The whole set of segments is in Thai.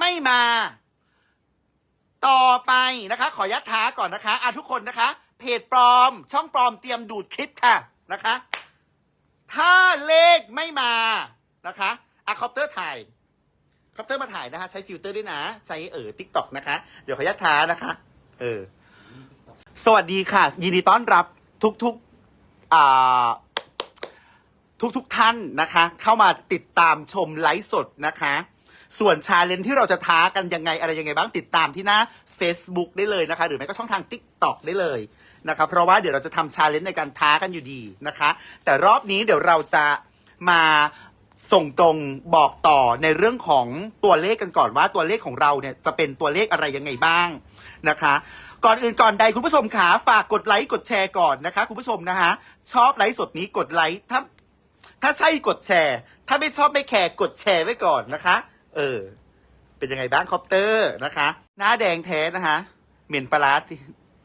ไม่มา ต่อไปนะคะ ขอยัดท้าก่อนนะคะอะทุกคนนะคะ เพจปลอม ช่องปลอมเตรียมดูดคลิปค่ะนะคะ ถ้าเลขไม่มานะคะอะคอปเตอร์ถ่ายคอปเตอร์มาถ่ายนะคะ ใช้ฟิลเตอร์ด้วยนะ ใช้เออทิกตอกนะคะ เดี๋ยวขอยัดท้านะคะ เออ สวัสดีค่ะ ยินดีต้อนรับทุกๆอ่าทุกๆทท่านนะคะ เข้ามาติดตามชมไลฟ์สดนะคะ ส่วนชาเลนที่เราจะท้ากันยังไงอะไรยังไงบ้างติดตามที่หน้า Facebook ได้เลยนะคะ หรือไม่ก็ช่องทาง TikTok ได้เลยนะคะเพราะว่าเดี๋ยวเราจะทำชาเลนจ์ในการท้ากันอยู่ดีนะคะ แต่รอบนี้เดี๋ยวเราจะมาส่งตรงบอกต่อในเรื่องของตัวเลขกันก่อนว่าตัวเลขของเราเนี่ยจะเป็นตัวเลขอะไรยังไงบ้างนะคะ ก่อนอื่นก่อนใดคุณผู้ชมขาฝากกดไลค์กดแชร์ก่อนนะคะ คุณผู้ชมนะคะชอบไลฟ์สดนี้กดไลค์ถ้าถ้าใช่กดแชร์ ถ้าไม่ชอบไม่แคร์กดแชร์ไว้ก่อนนะคะ เออ เป็นยังไงบ้างคอปเตอร์นะคะ หน้าแดงแท้นะคะเหม็นปลาร้าติ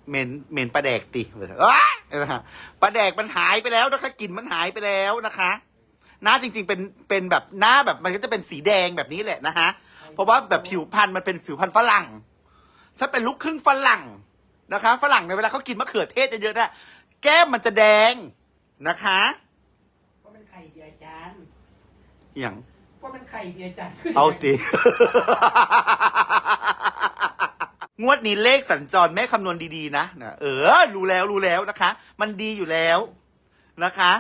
เหม็นเหม็นปลาแดกติว้ายนะคะปลาแดกมันหายไปแล้วนะคะกลิ่นมันหายไปแล้วนะคะ หน้าจริง ๆ เป็นเป็นแบบหน้าแบบมันก็จะเป็นสีแดงแบบนี้แหละนะคะเพราะว่าแบบผิวพรรณมันเป็นผิวพรรณฝรั่งถ้าเป็นลูกครึ่งฝรั่งนะคะฝรั่งในยเวลาเขากินมะเขือเทศเยอะๆนะแก้มมันจะแดงนะคะว่าเป็นไข่เดียจานอย่าง ว่าเป็นไข่เดียจานเอาติงวดนี้เลขสัญจรแม่คำนวณดีๆนะนะเออ รู้แล้วรู้แล้วนะคะ มันดีอยู่แล้วนะคะ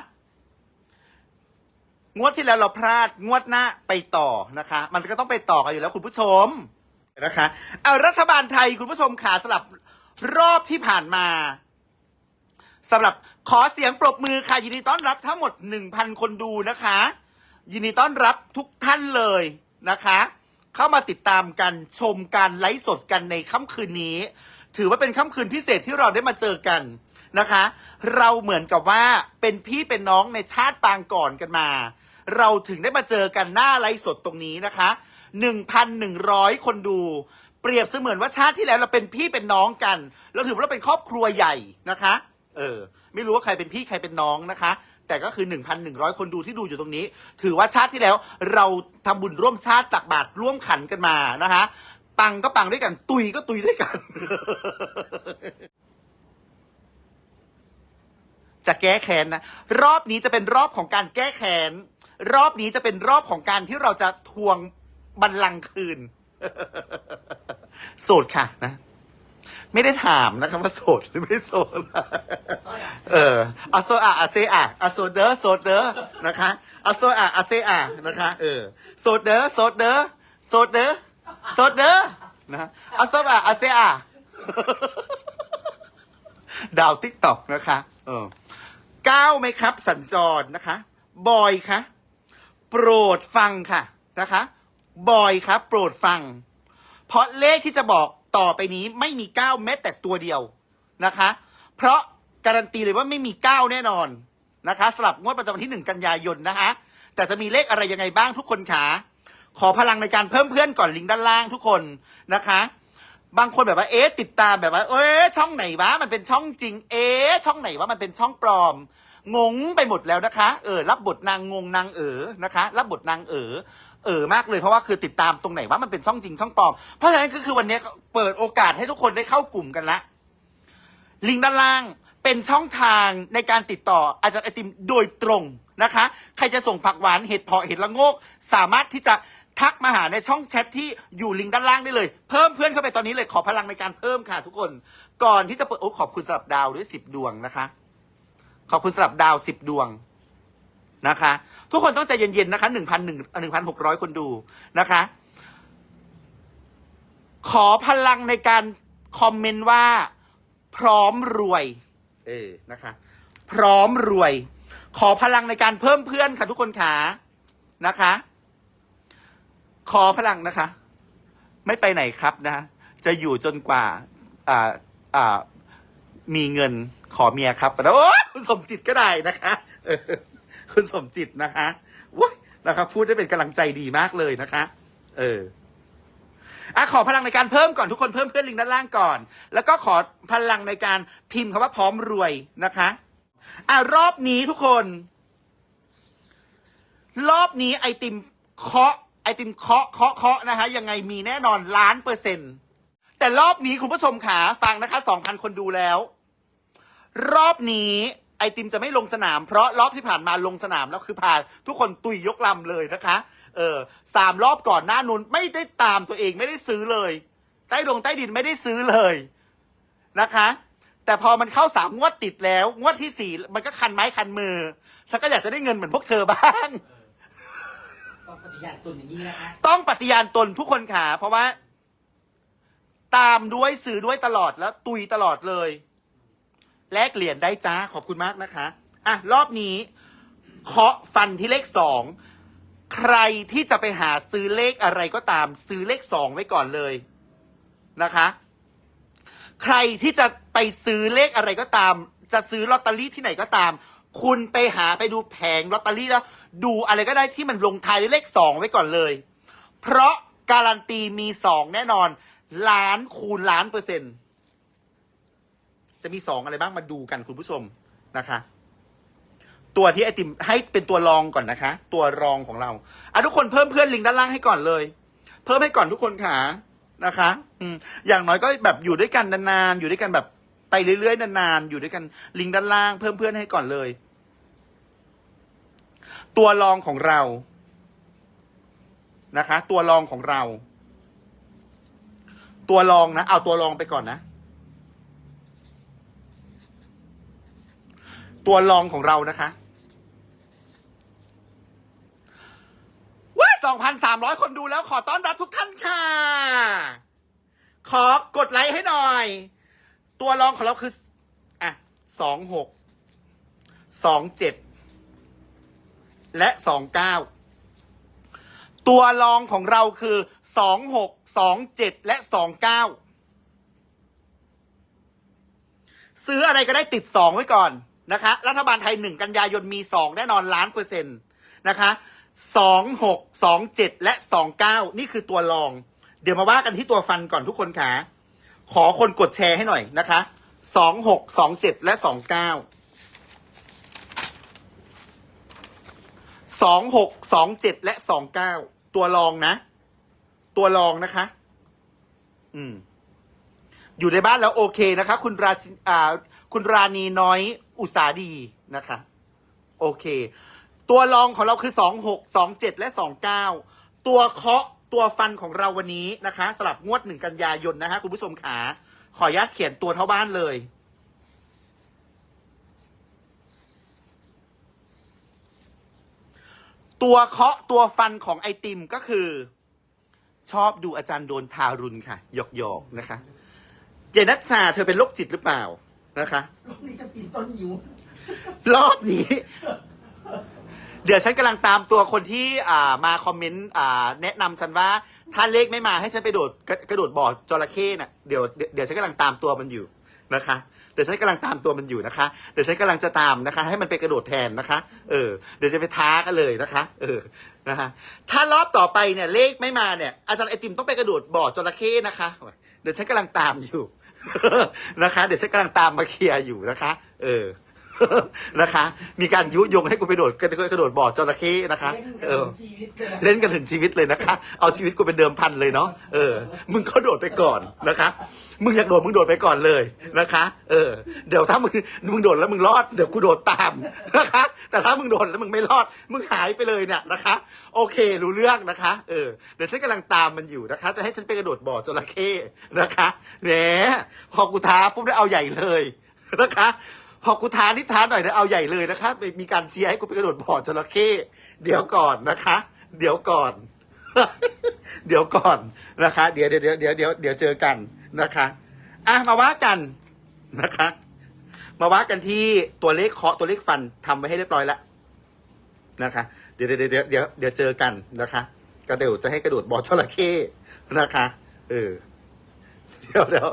งวดที่แล้วเราพลาดงวดหน้าไปต่อนะคะ มันก็ต้องไปต่อกันอยู่แล้วคุณผู้ชมนะคะ เอารัฐบาลไทยคุณผู้ชมขาสลับรอบที่ผ่านมาสำหรับขอเสียงปรบมือค่ะยินดีต้อนรับทั้งหมด 1,000 คนดูนะคะ ยินดีต้อนรับทุกท่านเลยนะคะ เข้ามาติดตามกันชมการไลฟ์สดกันในค่ำคืนนี้ ถือว่าเป็นค่ำคืนพิเศษที่เราได้มาเจอกันนะคะ เราเหมือนกับว่าเป็นพี่เป็นน้องในชาติปางก่อนกันมา เราถึงได้มาเจอกันหน้าไลฟ์สดตรงนี้นะคะ 1,100 คนดู เปรียบเสมือนว่าชาติที่แล้วเราเป็นพี่เป็นน้องกัน เราถือว่าเราเป็นครอบครัวใหญ่นะคะ เออ ไม่รู้ว่าใครเป็นพี่ใครเป็นน้องนะคะ แต่ก็คือ 1,100 คนดูที่ดูอยู่ตรงนี้ ถือว่าชาติที่แล้วเราทำบุญร่วมชาติตักบาตรร่วมขันกันมานะคะปังก็ปังด้วยกัน ตุยก็ตุยด้วยกัน จะแก้แค้นนะรอบนี้จะเป็นรอบของการแก้แค้นรอบนี้จะเป็นรอบของการที่เราจะทวงบัลลังก์คืน โสดค่ะนะ ไม่ได้ถามนะครับว่าโสดหรือไม่โสด เอออาโซอะอาเซอะอาโซเดอโซเดอนะคะอาโซอะอาเซอะนะคะ เออโซเดอโซเดอโซเดอโซเดอนะอาโซอะอาเซอะดาวติ๊กตอกนะคะ เออก้าวไหมครับ สัญจรนะคะ บอยคะโปรดฟังค่ะนะคะ บอยครับ โปรดฟัง เพราะเลขที่จะบอก ต่อไปนี้ไม่มีก้าวแม้แต่ตัวเดียวนะคะ เพราะการันตีเลยว่าไม่มีก้าวแน่นอนนะคะสำหรับงวดประจำวันที่หนึ่งกันยายนนะคะแต่จะมีเลขอะไรยังไงบ้างทุกคนขาขอพลังในการเพิ่มเพื่อนก่อนลิงก์ด้านล่างทุกคนนะคะ บางคนแบบว่าเอ๊ะติดตามแบบว่า เอ๊ะช่องไหนวะมันเป็นช่องจริง เอ๊ะช่องไหนวะมันเป็นช่องปลอม งงไปหมดแล้วนะคะ เออ รับบทนางงงนางเอ๋อนะคะ รับบทนางเอ๋อ เออมากเลยเพราะว่าคือติดตามตรงไหนว่ามันเป็นช่องจริงช่องปลอมเพราะฉะนั้นก็คือวันนี้เปิดโอกาสให้ทุกคนได้เข้ากลุ่มกันละ ลิงก์ด้านล่างเป็นช่องทางในการติดต่ออาจารย์ไอติมโดยตรงนะคะ ใครจะส่งผักหวานเห็ดเพาะเห็ดละโงก สามารถที่จะทักมาหาในช่องแชทที่อยู่ลิงก์ด้านล่างได้เลย เพิ่มเพื่อนเข้าไปตอนนี้เลยขอพลังในการเพิ่มค่ะทุกคน ก่อนที่จะเปิดโอ้ขอบคุณสำหรับดาวด้วยสิบดวงนะคะ ขอบคุณสำหรับดาวสิบดวง นะคะ ทุกคนต้องใจเย็นๆนะคะหนึ่งพันหนึ่งหนึ่งพันหกร้อยคนดูนะคะ ขอพลังในการคอมเมนต์ว่า พร้อมรวย เออนะคะ พร้อมรวย ขอพลังในการเพิ่มเพื่อนค่ะทุกคนขานะคะ ขอพลังนะคะ ไม่ไปไหนครับนะ จะอยู่จนกว่าอ่าอ่ามีเงินขอเมียครับแล้วโอ้สมจิตก็ได้นะคะ คุณสมจิตนะคะว้ยนะคะพูดได้เป็นกำลังใจดีมากเลยนะคะ เอออะขอพลังในการเพิ่มก่อนทุกคนเพิ่มเพื่อนลิงก์ด้านล่างก่อน แล้วก็ขอพลังในการพิมพ์คำว่าพร้อมรวยนะคะอะรอบนี้ทุกคน รอบนี้ไอติมเคาะไไอติมเคาะเคาะเคาะนะคะยังไงมีแน่นอนล้านเปอร์เซ็นต์แต่รอบนี้คุณผู้ชมขาฟังนะคะสองพันคนดูแล้ว รอบนี้ ไอติมจะไม่ลงสนาม เพราะรอบที่ผ่านมาลงสนามแล้วคือพาทุกคนตุยยกลำเลยนะคะ เออสามรอบก่อนหน้านู้นไม่ได้ตามตัวเองไม่ได้ซื้อเลย ใต้ดงใต้ดินไม่ได้ซื้อเลยนะคะ แต่พอมันเข้าสามงวดติดแล้ว งวดที่สี่มันก็คันไม้คันมือฉันก็อยากจะได้เงินเหมือนพวกเธอบ้าง ต้องปฏิญาณตนอย่างนี้นะคะต้องปฏิญาณตนทุกคนขาเพราะว่า ตามด้วยสื่อด้วยตลอดแล้ว ตุยตลอดเลย แลกเหรียญได้จ้าขอบคุณมากนะคะอะรอบนี้เคาะฟันที่เลขสองใครที่จะไปหาซื้อเลขอะไรก็ตาม ซื้อเลขสองไว้ก่อนเลยนะคะ ใครที่จะไปซื้อเลขอะไรก็ตาม จะซื้อลอตเตอรี่ที่ไหนก็ตาม คุณไปหาไปดูแผงลอตเตอรี่แล้ว ดูอะไรก็ได้ที่มันลงท้ายด้วยเลขสองไว้ก่อนเลย เพราะการันตีมีสองแน่นอนล้านคูณล้านเปอร์เซ็นต์ จะมีสองอะไรบ้างมาดูกันคุณผู้ชมนะคะ ตัวที่ไอติมให้เป็นตัวรองก่อนนะคะ ตัวรองของเราอะทุกคนเพิ่มเพื่อนลิงก์ด้านล่างให้ก่อนเลย เพิ่มให้ก่อนทุกคนค่ะนะคะ อืมอย่างน้อยก็แบบอยู่ด้วยกันนานๆอยู่ด้วยกันแบบไปเรื่อยๆนานๆอยู่ด้วยกันลิงก์ด้านล่างเพิ่มเพื่อนให้ก่อนเลย ตัวรองของเรานะคะ ตัวรองของเรา ตัวรองนะเอาตัวรองไปก่อนนะ ตัวรองของเรานะคะว้าสองพันสามร้อยคนดูแล้วขอต้อนรับทุกท่านค่ะ ขอกดไลค์ให้หน่อย ตัวรองของเราคือ อะสองหกสองเจ็ดและสองเก้าตัวรองของเราคือสองหกสองเจ็ดและสองเก้าซื้ออะไรก็ได้ติดสองไว้ก่อน นะคะ รัฐบาลไทยหนึ่งกันยายนมีสองแน่นอนล้านเปอร์เซ็นต์นะคะสองหกสองเจ็ดและสองเก้านี่คือตัวรอง เดี๋ยวมาว่ากันที่ตัวฟันก่อนทุกคนค่ะขอคนกดแชร์ให้หน่อยนะคะสองหกสองเจ็ดและสองเก้าสองหกสองเจ็ดและสองเก้าตัวรองนะ ตัวรองนะคะ อืม อยู่ในบ้านแล้วโอเคนะคะ คุณราชิอ่า คุณราณีน้อยอุตสาดีนะคะ โอเค ตัวรองของเราคือสองหกสองเจ็ดและสองเก้าตัวเคาะตัวฟันของเราวันนี้นะคะสลับงวดหนึ่งกันยายนนะคะคุณผู้ชมขาขออนุญาตเขียนตัวเท่าบ้านเลยตัวเคาะตัวฟันของไอติมก็คือ ชอบดูอาจารย์โดนทารุณค่ะหยอกหยอกๆนะคะเจนัทชาเธอเป็นโรคจิตหรือเปล่า นะคะ ลูกนี้จะปีนต้นยิ้วรอบนี้ เดี๋ยวฉันกำลังตามตัวคนที่อ่ามาคอมเมนต์อ่าแนะนำฉันว่า ถ้าเลขไม่มาให้ฉันไปโดดกระกระโดดบ่อจระเข้น่ะเดี๋ยวเดี๋ยวเดี๋ยวฉันกำลังตามตัวมันอยู่นะคะ เดี๋ยวฉันกำลังตามตัวมันอยู่นะคะ เดี๋ยวฉันกำลังจะตามนะคะ ให้มันไปกระโดดแทนนะคะ เออ เดี๋ยวจะไปท้ากันเลยนะคะ เออนะคะถ้ารอบต่อไปเนี่ยเลขไม่มาเนี่ยอาจารย์ไอติมต้องไปกระโดดบ่อจระเข้นะคะ เดี๋ยวฉันกำลังตามอยู่ นะคะ เดี๋ยวฉันกำลังตามมาเคลียร์อยู่นะคะ เออ นะคะ มีการยุยงให้กูไปโดดกระกระโดดบ่อจระเข้นะคะเล่นเอกับอชีวิตเลยนะเล่นกันถึงชีวิตเลยนะคะ เอาชีวิตกูเป็นเดิมพันเลยเนาะ เออ มึงก็โดดไปก่อนนะคะ มึงอยากโดดมึงโดดไปก่อนเลยนะคะ เออ เดี๋ยวถ้ามึงมึงโดดแล้วมึงรอดเดี๋ยวกูโดดตามนะคะ แต่ถ้ามึงโดดแล้วมึงไม่รอด มึงหายไปเลยเนี่ยนะคะ โอเครู้เรื่องนะคะ เออ เดี๋ยวฉันกำลังตามมันอยู่นะคะ จะให้ฉันไปกระโดดบ่อจระเข้นะคะแหมพอกูท้าปุ๊บได้เอาใหญ่เลยนะคะ พอกูท้านิท้าหน่อยเดี๋ยวเอาใหญ่เลยนะคะมีการเชียร์ให้กูไปกระโดดบ่อจระเข้เดี๋ยวก่อนนะคะ เดี๋ยวก่อน เดี๋ยวก่อนนะคะ เดี๋ยวเดี๋ยวเดี๋ยวเดี๋ยวเดี๋ยวเดี๋ยวเจอกันนะคะอะมาว่ากันนะคะ มาว่ากันที่ตัวเลขเคาะตัวเลขฟันทำไว้ให้เรียบร้อยแล้วนะคะ เดี๋ยวเดี๋ยวเดี๋ยวเดี๋ยวเดี๋ยวเจอกันนะคะก็เดี๋ยวจะให้กระโดดบ่อจระเข้นะคะ เออเดี๋ยวเดี๋ยว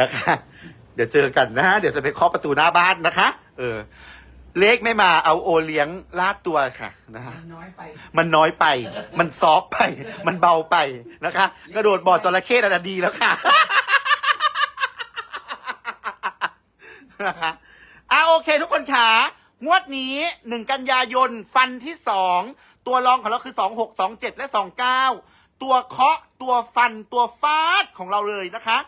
นะคะ เดี๋ยวเจอกันนะฮะเดี๋ยวจะไปเคาะประตูหน้าบ้านนะคะ เออ เลขไม่มาเอาโอเลี้ยงลาดตัวค่ะนะฮะ น้อยไป มันน้อยไป มันซอฟต์ไป มันเบาไปนะคะ กระโดดบ่อจระเข้น่ะดีแล้วค่ะ นะคะอะโอเคทุกคนค่ะ งวดนี้หนึ่งกันยายนฟันที่สองตัวรองของเราคือสองหกสองเจ็ดและสองเก้าตัวเคาะตัวฟันตัวฟาดของเราเลยนะคะ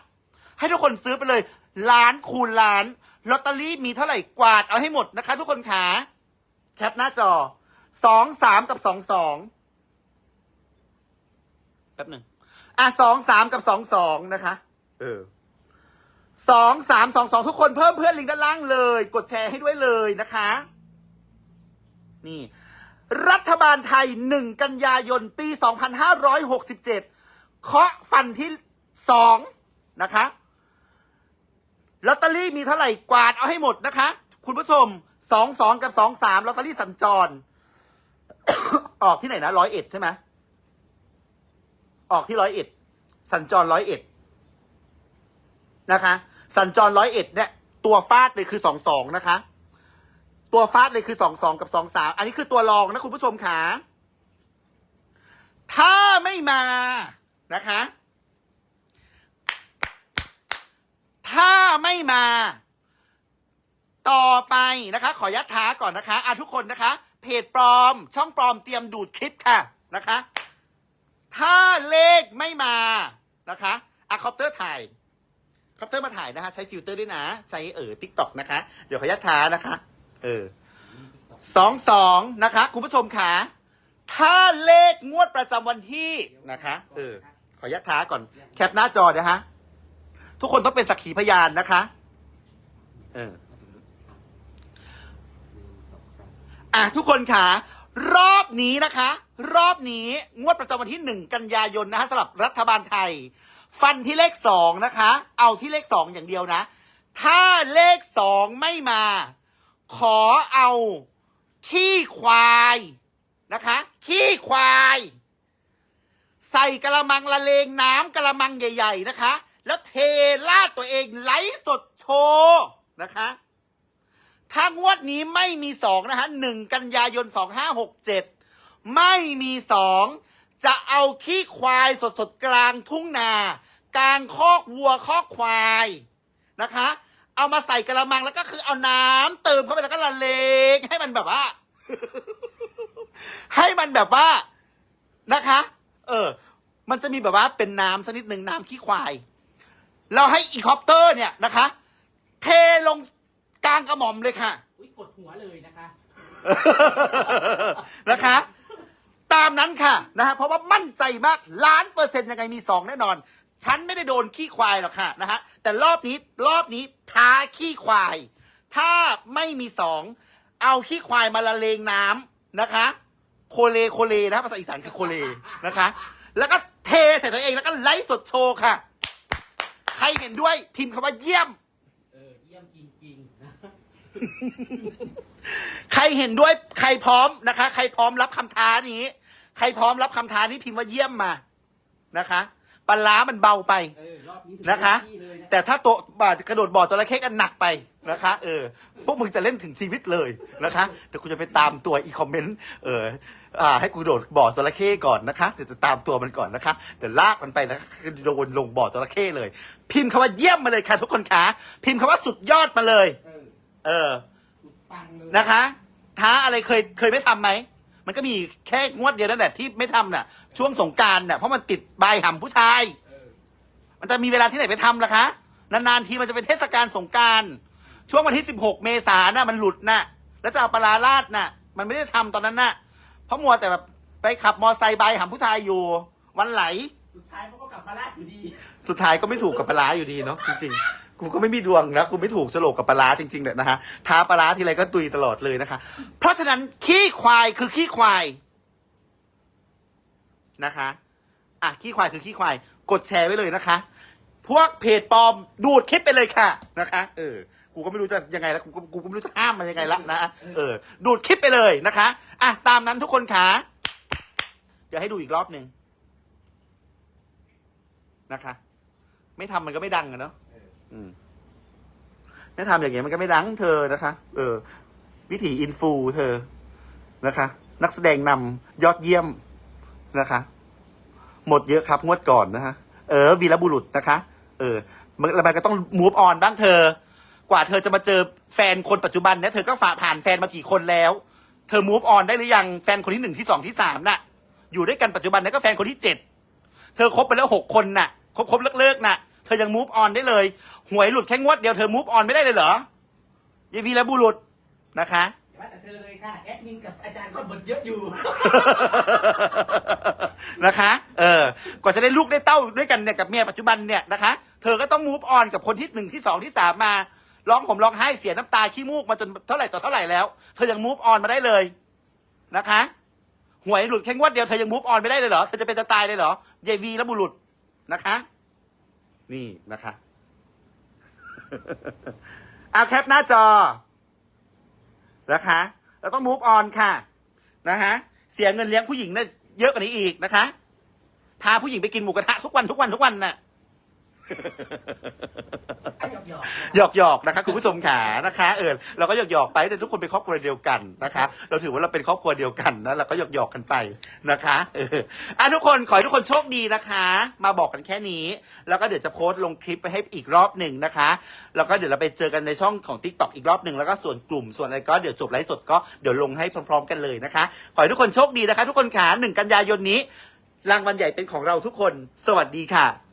ให้ทุกคนซื้อไปเลย ล้านคูณล้านลอตเตอรี่มีเท่าไหร่กวาดเอาให้หมดนะคะ ทุกคนขาแคปหน้าจอสองสามกับสองสองแป๊บหนึ่งอะสองสามกับสองสองนะคะ เออสองสามสองสองทุกคนเพิ่มเพื่อนลิงก์ด้านล่างเลย กดแชร์ให้ด้วยเลยนะคะ นี่ รัฐบาลไทยหนึ่งกันยายนปี2567เคาะฟันที่สองนะคะ ลอตเตอรี่มีเท่าไหร่กวาดเอาให้หมดนะคะ คุณผู้ชมสองสองกับสองสามลอตเตอรี่สัญจร ออกที่ไหนนะร้อยเอ็ดใช่ไหมออกที่ร้อยเอ็ดสัญจรร้อยเอ็ดนะคะ สัญจรร้อยเอ็ดเนี่ย ตัวฟาดเลยคือสองสองนะคะ ตัวฟาดเลยคือสองสองกับสองสามอันนี้คือตัวรองนะคุณผู้ชมขาถ้าไม่มานะคะ ถ้าไม่มา ต่อไปนะคะ ขอยัดท้าก่อนนะคะอะทุกคนนะคะ เพจปลอม ช่องปลอมเตรียมดูดคลิปค่ะนะคะ ถ้าเลขไม่มานะคะอะคอปเตอร์ถ่ายคอปเตอร์มาถ่ายนะคะ ใช้ฟิลเตอร์ด้วยนะ ใช้เออทิกตอกนะคะ เดี๋ยวขอยัดท้านะคะ เออสองสองนะคะ คุณผู้ชมค่ะถ้าเลขงวดประจำวันที่นะคะ เออ ขอยัดท้าก่อนแคปหน้าจอนะคะ ทุกคนต้องเป็นสักขีพยานนะคะ เอออะทุกคนค่ะ รอบนี้นะคะ รอบนี้งวดประจำวันที่หนึ่งกันยายนนะคะสำหรับรัฐบาลไทย ฟันที่เลขสองนะคะ เอาที่เลขสองอย่างเดียวนะ ถ้าเลขสองไม่มา ขอเอาขี้ควายนะคะ ขี้ควาย ใส่กระมังละเลงน้ำกระมังใหญ่ ๆ นะคะ แล้วเทล่าตัวเองไลฟ์สดโชว์นะคะถ้างวดนี้ไม่มีสองนะฮะหนึ่งกันยายนสองห้าหกเจ็ดไม่มีสองจะเอาขี้ควายสดๆกลางทุ่งนา กลางคอกวัวคอกควายนะคะ เอามาใส่กระมังแล้วก็คือเอาน้ำเติมเข้าไปแล้วก็ละเลงให้มันแบบว่า ให้มันแบบว่านะคะ เออ มันจะมีแบบว่าเป็นน้ำสักนิดหนึ่งน้ำขี้ควาย เราให้อีคอปเตอร์เนี่ยนะคะ เทลงกลางกระหม่อมเลยค่ะ อุ้ยกดหัวเลยนะคะ นะคะ ตามนั้นค่ะนะฮะเพราะว่ามั่นใจมากล้านเปอร์เซ็นต์ยังไงมีสองแน่นอน ฉันไม่ได้โดนขี้ควายหรอกค่ะนะฮะแต่รอบนี้รอบนี้ท้าขี้ควาย ถ้าไม่มีสองเอาขี้ควายมาละเลงน้ำนะคะ โคเลโคเลนะภาษาอีสานคือโคเลนะคะ แล้วก็เทใส่ตัวเองแล้วก็ไลฟ์สดโชว์ค่ะ ใครเห็นด้วย พิมพ์คำว่าเยี่ยม เออเยี่ยมจริงๆนะใครเห็นด้วยใครพร้อมนะคะ ใครพร้อมรับคำท้านี้ ใครพร้อมรับคำท้านี้พิมพ์ว่าเยี่ยมมานะคะปลาร้ามันเบาไปเออรอบนี้นะคะ ที่เลยนะแต่ถ้าโตะบาดกระโดดบ่อจระเข้กันหนักไปนะคะ เออ พวกมึงจะเล่นถึงชีวิตเลยนะคะเดี๋ยวกูจะไปตามตัวอีคอมเมนต์เออ อ่าให้กูโดดบ่อจระเข้ก่อนนะคะเดี๋ยวจะตามตัวมันก่อนนะคะเดี๋ยวลากมันไปนะคะโดนลงบ่อจระเข้เลย พิมพ์คำว่าเยี่ยมมาเลยค่ะทุกคนคะพิมพ์คำว่าสุดยอดมาเลย เออเออสุดปังเลยนะคะ ท้าอะไรเคยเคยไม่ทำไหม มันก็มีแค่งวดเดียวนั่นแหละที่ไม่ทำน่ะ ช่วงสงกรารน่ะเพราะมันติดใบายหำผู้ชาย เออมันจะมีเวลาที่ไหนไปทำล่ะคะ นานๆทีมันจะเป็นเทศกาลสงกราร ช่วงวันที่ 16 เมษายนน่ะมันหลุดน่ะ แล้วจะเอาปลาร้าราดน่ะ มันไม่ได้ทำตอนนั้นน่ะ เพราะมัวแต่แบบไปขับมอไซค์ใบายหำผู้ชายอยู่ วันไหล สุดท้ายมันก็กลับมาลาดอยู่ดี สุดท้ายก็ไม่ถูกกับปลาร้าอยู่ดีเนาะจริงๆ กูก็ไม่มีดวงนะกูไม่ถูกสโลกกับปลาร้าจริงๆเนี่ยนะฮะท้าปลาร้าทีไรก็ตุยตลอดเลยนะคะ เพราะฉะนั้นขี้ควายคือขี้ควายนะคะอะขี้ควายคือขี้ควาย กดแชร์ไว้เลยนะคะ พวกเพจปลอมดูดคลิปไปเลยค่ะนะคะ เออ กูก็ไม่รู้จะยังไงแล้วกูก็กูก็ไม่รู้จะห้ามมันยังไงละนะเออ ดูดคลิปไปเลยนะคะอะตามนั้นทุกคนค่ะเดี๋ยวให้ดูอีกรอบหนึ่งนะคะ ไม่ทำมันก็ไม่ดังอะเนาะอืมไม่ทำอย่างเงี้ยมันก็ไม่ดังเธอนะคะ เออ วิถีอินฟูเธอนะคะ นักแสดงนำยอดเยี่ยมนะคะ หมดเยอะครับงวดก่อนนะคะเออวีรบุรุษนะคะ เออมันก็ต้องมูฟออนบ้างเธอ ว่าเธอจะมาเจอแฟนคนปัจจุบันเนี่ยเธอก็ฝ่าผ่านแฟนมากี่คนแล้ว เธธอ move on ได้หรือยังแฟนคนที่หนึ่งที่สองที่สามน่ะ อยู่ด้วยกันปัจจุบันนั้นก็แฟนคนที่เจ็ดเธอคบไปแล้วหกคนน่ะคบคบเลิกเลิกๆน่ะเธอยัง move on ได้เลย หวยหลุดแค่งวดเดียวเธอ move on ไม่ได้เลยเหรอยายวีและบุรุษนะคะอย่าว่าแต่เธอเลยค่ะ แอดมินกับอาจารย์ก็บ่นเยอะอยู่ นะคะ เออ กว่าจะได้ลูกได้เต้าด้วยกันเนี่ยกับเมียปัจจุบันเนี่ยนะคะ เธอก็ต้อง move on กับคนที่หนึ่งที่สองที่สามมา ร้องผมร้องไห้เสียน้ำตาขี้มูกมาจนเท่าไหร่ต่อเท่าไหร่แล้ว เธอยัง move on มาได้เลยนะคะหวยหลุดแค่งวดเดียวเธอยัง move on ไม่ได้เลยเหรอเธอจะเป็นจะตายเลยเหรอเยวีและบุรุษนะคะ นี่นะคะเอาแคปหน้าจอนะคะแล้วต้อง move on ค่ะนะฮะเสียเงินเลี้ยงผู้หญิงเนี่ยเยอะกว่านี้อีกนะคะ พาผู้หญิงไปกินหมูกระทะทุกวันทุกวันทุกวันนะ่ะ หยอกหยอกหยอกหยอกๆนะคะคุณผู้ชมขานะคะเออเราก็หยอกหยอกๆไปแต่ทุกคนเป็นครอบครัวเดียวกันนะคะ เราถือว่าเราเป็นครอบครัวเดียวกันนะเราก็หยอกหยอกๆกันไปนะคะเอออะทุกคนขอให้ทุกคนโชคดีนะคะ มาบอกกันแค่นี้ แล้วก็เดี๋ยวจะโพสต์ลงคลิปไปให้อีกรอบหนึ่งนะคะแล้วก็เดี๋ยวเราไปเจอกันในช่องของ t ิ k t o k อีกรอบหนึ่งแล้วก็ส่วนกลุ่มส่วนอะไรก็เดี๋ยวจบไลฟ์สดก็เดี๋ยวลงให้พร้อม ๆ กันเลยนะคะ ขอให้ทุกคนโชคดีนะคะ ทุกคนขาหนึ่งกันยายนนี้รางวัลใหญ่เป็นของเราทุกคน สวัสดีค่ะ